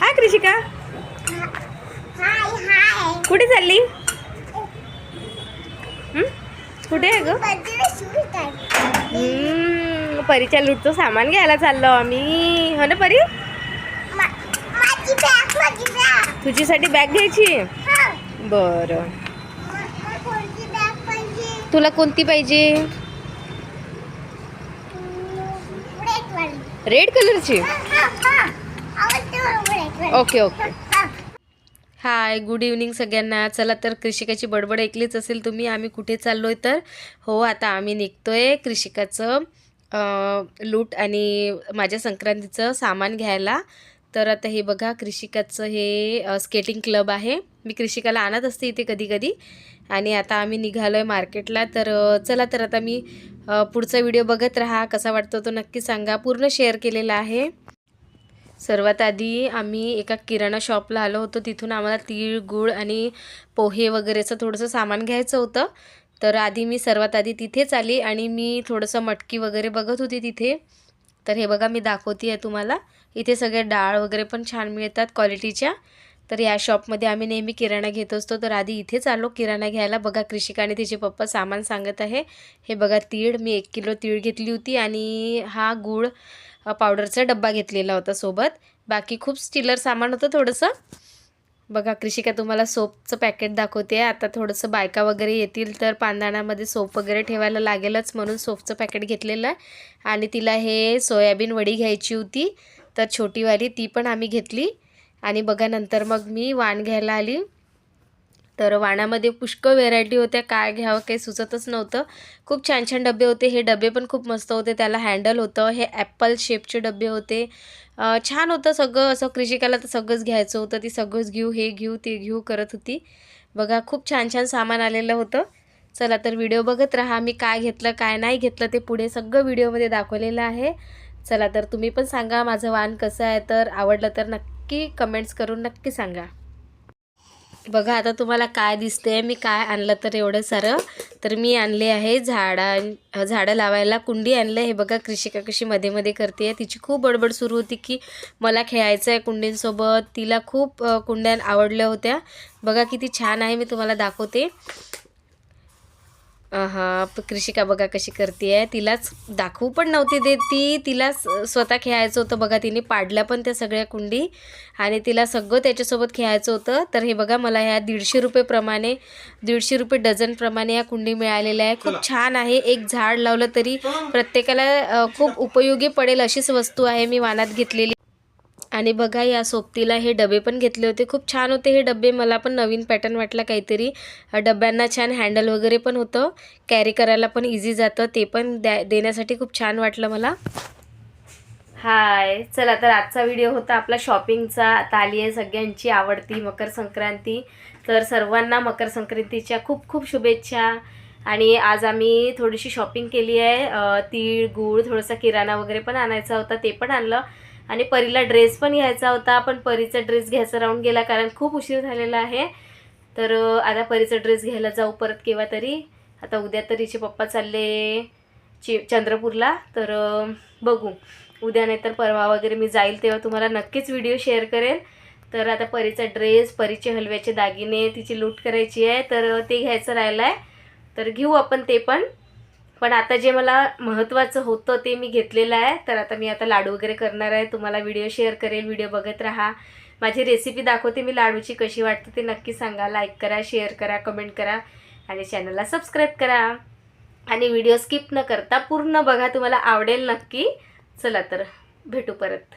हाय कृषिका. कुठे चालली? कुठे आहे ग? परीच्या लूटचं सामान घ्यायला चाललो आम्ही. हो ना परी? बॅग तुझीसाठी बॅग घ्यायची? बरं. तुला कोणती पाहिजे? रेड कलरची okay okay hi good evening सगळ्यांना. चला तर कृषिकाची बडबड ऐकलीच असेल तुम्ही. आम्ही कुठे चाललो आहे तर? हो आता आम्ही निघतोय कृषिकाचं लूट आणि माझ्या संक्रांतीचं सामान घ्यायला. तर आता हे बघा कृषिकाचं हे स्केटिंग क्लब आहे. मी कृषिकाला आणत असते इथे कधी कधी आणि आता आम्ही निघालो आहे मार्केटला तर चला तर आता मी पुढचा व्हिडिओ बघत राहा. कसा वाटतो तो नक्की सांगा. पूर्ण शेअर केलेला आहे. सर्वात आधी आम्ही एका किराणा शॉपला आलो होतो. तिथून आम्हाला तीळ गूळ आणि पोहे वगैरेचं थोडंसं सामान घ्यायचं होतं. तर आधी मी सर्वात आधी तिथेच आली आणि मी थोडंसं मटकी वगैरे बघत होती तिथे. तर हे बघा मी दाखवते आहे तुम्हाला. इथे सगळे डाळ वगैरे पण छान मिळतात क्वालिटीच्या. तर या शॉपमध्ये आम्ही नेहमी किराणा घेत असतो. तर आधी इथेच आलो किराणा घ्यायला. बघा कृषिका आणि तिचे पप्पा सामान सांगत आहे. हे बघा तीळ. मी एक किलो तीळ घेतली होती आणि हा गूळ पावडरचा डब्बा घेतलेला होता सोबत. बाकी खूप स्टीलर सामान होतं थोडंसं. बघा कृषिका तुम्हाला सोपचं पॅकेट दाखवते. आता थोडंसं बायका वगैरे येतील तर पांदाण्यामध्ये सोप वगैरे ठेवायला लागेलच म्हणून सोपचं पॅकेट घेतलेलं आहे. आणि तिला हे सोयाबीन वडी घ्यायची होती. तर छोटीवाली ती पण आम्ही घेतली. आणि बघा नंतर मग मी वाण घ्यायला आली. तर वाणामध्ये पुष्कळ व्हेरायटी होत्या. काय घ्यावं काही सुचतच नव्हतं. खूप छान छान डबे होते. हे डबे पण खूप मस्त होते. त्याला हँडल होतं. हे ॲपल शेपचे डबे होते. छान होतं सगळं. असं कृषिकाला तर सगळंच घ्यायचं होतं. ती सगळंच घेऊ हे घेऊ ते घेऊ करत होती. बघा खूप छान छान सामान आलेलं होतं. चला तर व्हिडिओ बघत राहा. मी काय घेतलं काय नाही घेतलं ते पुढे सगळं व्हिडिओमध्ये दाखवलेलं आहे. चला तर तुम्ही पण सांगा माझं वाण कसं आहे तर आवडलं तर नक्की कमेंट्स करून नक्की सांगा. बघा आता तुम्हाला काय दिसते मी काय आणलं तर एवढं सारं. तर मी आणले आहे झाडा झाडं लावायला. कुंडी आणलं हे बघा कृषिका कशी मध्ये मध्ये करते आहे तिची खूप बडबड सुरू होती की मला खेळायचं आहे कुंडींसोबत. तिला खूप कुंड्या आवडल्या होत्या. बघा किती छान आहे मी तुम्हाला दाखवते. हा कृषिका बघा कशी करते आहे तिलाच दाखवू पण नव्हती देत ती. तिला स्वतः खेळायचं होतं बघा तिने पाडल्या पण त्या सगळ्या कुंडी. आणि तिला सगळं त्याच्यासोबत खेळायचं होतं. तर हे बघा मला ह्या दीडशे रुपयेप्रमाणे दीडशे रुपये डझनप्रमाणे या कुंडी मिळालेल्या आहे खूप छान आहे. एक झाड लावलं तरी प्रत्येकाला खूप उपयोगी पडेल अशीच वस्तू आहे. मी वानात घेतलेली आणि बघा या सोबतीला हे डबे पण घेतले होते. खूप छान होते हे डबे. मला पण नवीन पॅटर्न वाटला काहीतरी. डब्यांना छान हँडल वगैरे पण होतं. कॅरी करायला पण इझी जातं. ते पण द्या देण्यासाठी खूप छान वाटलं मला. हाय चला तर आजचा व्हिडिओ होता आपला शॉपिंगचा आता आली आहे सगळ्यांची आवडती मकर संक्रांती. तर सर्वांना मकर संक्रांतीच्या खूप खूप शुभेच्छा. आणि आज आम्ही थोडीशी शॉपिंग केली आहे. तीळ गूळ थोडंसं किराणा वगैरे पण आणायचा होता. ते पण आणलं. आणि परीला ड्रेस पण घ्यायचा होता पण परीचा ड्रेस घ्यायचा राहून गेला कारण खूप उशीर झालेला आहे. तर आता परीचा ड्रेस घ्यायला जाऊ परत केव्हा तरी. आता उद्या तर हिचे पप्पा चालले चि चंद्रपूरला. तर बघू. उद्या नाही तर परवा वगैरे मी जाईल तेव्हा तुम्हाला नक्कीच व्हिडिओ शेअर करेल तर आता परीचा ड्रेस परीचे हलव्याचे दागिने तिची लूट करायची आहे. तर ते घ्यायचं राहिलं आहे तर घेऊ आपण ते पण. पण आता जे मला महत्त्वाचं होतं ते मी घेतलेलं आहे. तर आता मी आता लाडू वगैरे करणार आहे. तुम्हाला व्हिडिओ शेअर करेल व्हिडिओ बघत राहा. माझी रेसिपी दाखवते मी लाडूची कशी वाटते ते नक्की सांगा. लाईक करा शेअर करा कमेंट करा आणि चॅनलला सबस्क्राईब करा. आणि व्हिडिओ स्किप न करता पूर्ण बघा. तुम्हाला आवडेल नक्की. चला तर भेटू परत.